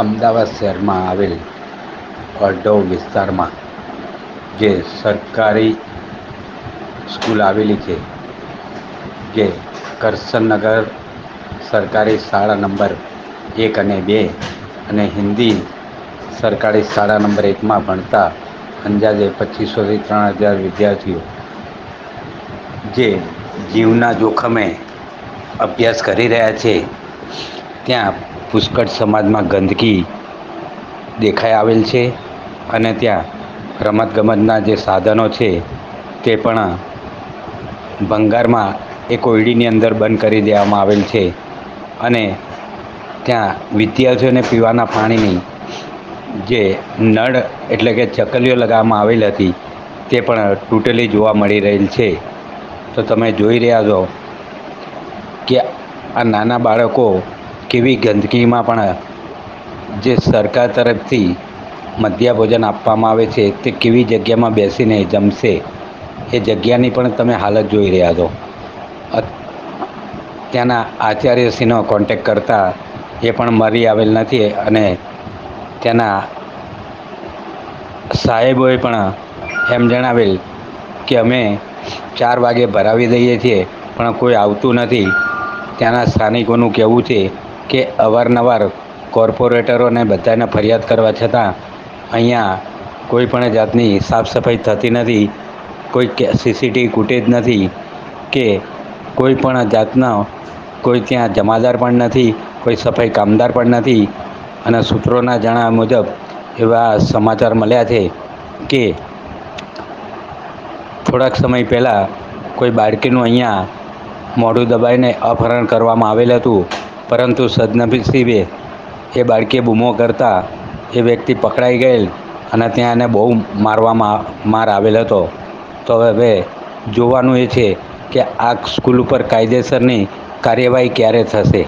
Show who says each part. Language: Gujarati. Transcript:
Speaker 1: અમદાવાદ શહેરમાં આવેલ અડધો વિસ્તારમાં જે સરકારી સ્કૂલ આવેલી છે, જે કરસનનગર સરકારી શાળા નંબર એક અને બે અને હિન્દી સરકારી શાળા નંબર એકમાં ભણતા અંદાજે પચીસોથી ત્રણ હજાર વિદ્યાર્થીઓ, જે જીવના જોખમે અભ્યાસ કરી રહ્યા છે, ત્યાં પુષ્કળ સમાજમાં ગંદકી દેખાઈ આવેલ છે અને ત્યાં રમતગમતના જે સાધનો છે તે પણ ભંગારમાં એક કોયડીની અંદર બંધ કરી દેવામાં આવેલ છે અને ત્યાં વિદ્યાર્થીઓને પીવાના પાણીની જે નળ એટલે કે ચકલીઓ લગાવવામાં આવેલ હતી તે પણ તૂટેલી જોવા મળી રહેલ છે. તો તમે જોઈ રહ્યા છો કે આ નાના બાળકો કેવી ગંદકીમાં પણ, જે સરકાર તરફથી મધ્યાહન ભોજન આપવામાં આવે છે, તે કેવી જગ્યામાં બેસીને જમશે, એ જગ્યાની પણ તમે હાલત જોઈ રહ્યા છો. ત્યાંના આચાર્યશ્રીનો કોન્ટેક કરતાં એ પણ મરી આવેલ નથી અને ત્યાંના સાહેબોએ પણ એમ જણાવેલ કે અમે ચાર વાગે ભરાવી દઈએ છીએ, પણ કોઈ આવતું નથી. ત્યાંના સ્થાનિકોનું કહેવું છે કે અવારનવાર કોર્પોરેટરોને બધાને ફરિયાદ કરવા છતાં અહીંયા કોઈ પણ જાતની સાફ સફાઈ થતી નથી, કોઈ સીસીટીવી ફૂટેજ નથી કે કોઈ પણ જાતનો, કોઈ ત્યાં જમાદાર પણ નથી, કોઈ સફાઈ કામદાર પણ નથી. અને સૂત્રોના જણાવ્યા મુજબ એવા સમાચાર મળ્યા છે કે થોડાક સમય પહેલાં કોઈ બાળકીનું અહીંયા મોઢું દબાઈને અપહરણ કરવામાં આવેલ હતું. પરંતુ સદનસીબે એ બાળકીએ બૂમો કરતાં એ વ્યક્તિ પકડાઈ ગયેલ અને ત્યાં એને બહુ મારવામાં માર આવેલ હતો. તો હવે જોવાનું એ છે કે આ સ્કૂલ ઉપર કાયદેસરની કાર્યવાહી ક્યારે થશે?